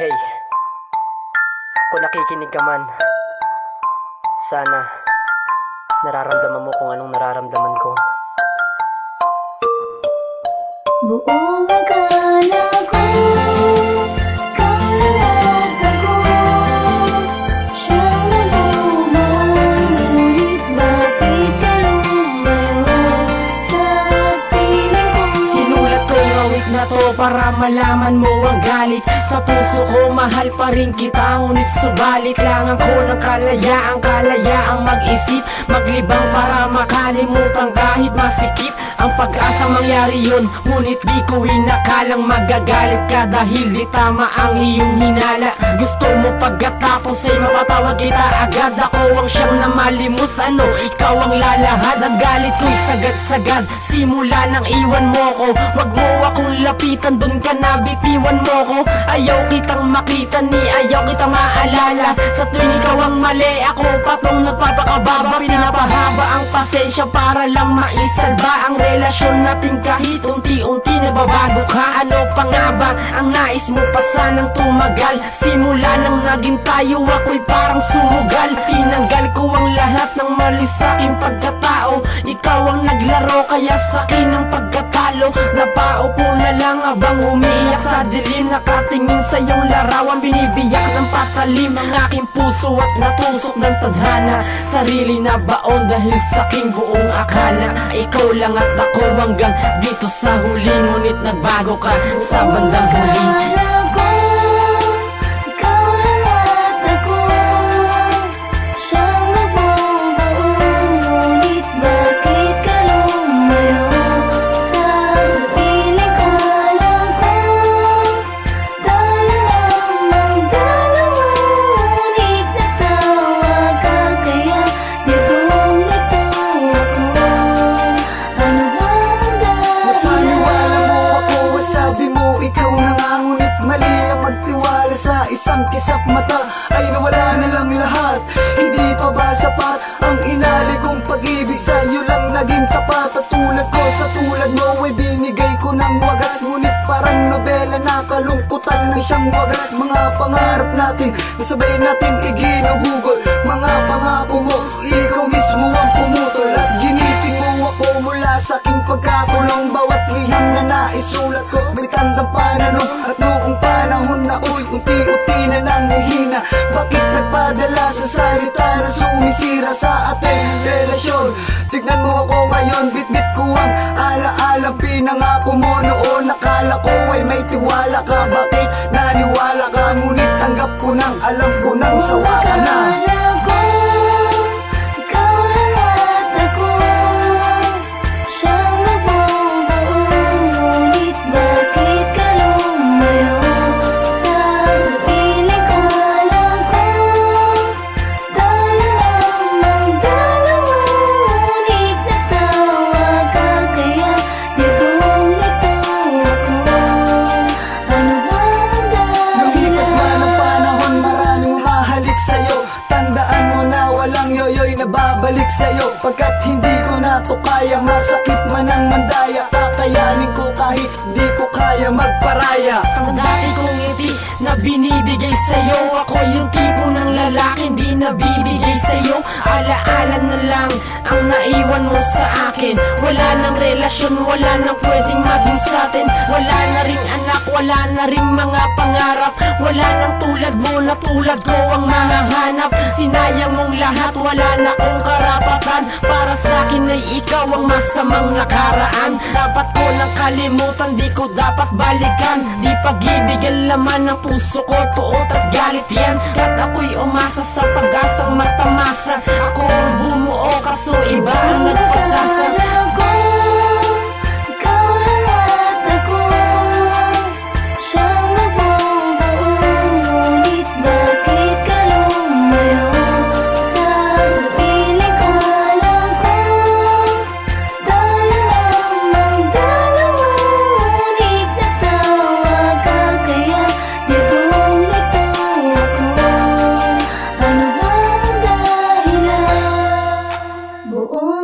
Hey, kung nakikinig ka man, sana nararamdaman mo kung anong nararamdaman ko. Buong para malaman mo ang galit Sa puso ko mahal pa rin kita Ngunit subalit langan ko ng kalayaan Kalayaang mag-isip Maglibang para makalimutan kahit masikip Ang pag-asa mangyari yun Ngunit di ko inakalang magagalit ka Dahil di tama ang iyong hinala. Gusto mo pagkatapos ay mapatawag kita agad. Ako ang siyang namalimos Ano, ikaw ang lalahad Ang galit ko'y sagad-sagad Simula nang iwan mo ko Wag mo akong lapitan. Dun ka na bitiwan mo ko. Ayaw kitang makita ni ayaw kitang maalala. Sa tuwing ikaw ang mali Ako patong nagpapakababa. Pinapahaba ang pasensya para lang maisalba Ang relasyon natin kahit unti-unti Nagbabago ka. Ano pa nga ba ang nais mo pa sanang tumagal? Simula nang naging tayo ako'y parang sumugal Tinanggal ko ang lahat ng mali sa aking pagkatao. Ikaw ang naglaro kaya sa akin ang pagkatalo Napaupo na lang habang umiiyak sa dilim Nakatingin sa iyong larawan. Binibiyak ng patalim ang aking puso At natusok ng tadhana. Sarili na baon dahil sa aking buong akala. Ikaw lang at ako hanggang dito sa huli Ngunit nagbago ka sa bandang huli wagas Ngunit parang nobela na kalungkutan. Na siyang wagas Mga pangarap natin, nasabay natin iginugugol Mga pangako mo, ikaw mismo ang pumutol. At ginising mo ako mula sa aking pagkakulong. Bawat liham na naisulat ko May tandang pananong. At noong panahon ako'y unti-unti na nang hihina Bakit nagpadala sa salita na sumisira sa ating relasyon? Tignan mo ako ngayon, bitbit ko ang alaala Pinangako mo noon, nakala ko ay may tiwala ka. Bakit naniwala ka, ngunit tanggap ko nang alam ko nang sawa ka na sa'yo Pagkat hindi ko na to kaya, masakit man ang mandaya Kakayanin ko kahit di ko kaya magparaya. Ang dati kong ngiti na binibigay sa'yo Ako yung tipo ng lalaki di nabibigay sa'yo. Alaala na lang ang naiwan mo sa akin. Wala nang relasyon, wala nang pwedeng maging sa'tin Wala na ring anak, wala na ring mga pangarap. Wala nang tulad mo na tulad ko ang mahahanap Para sa akin ay ikaw ang masamang nakaraan. Dapat ko nang kalimutan, di ko dapat balikan. Di pag-ibig ang laman ng puso ko, tuot at galit yan. At ako'y umasa sa pag-asang matamasa. Ako Ano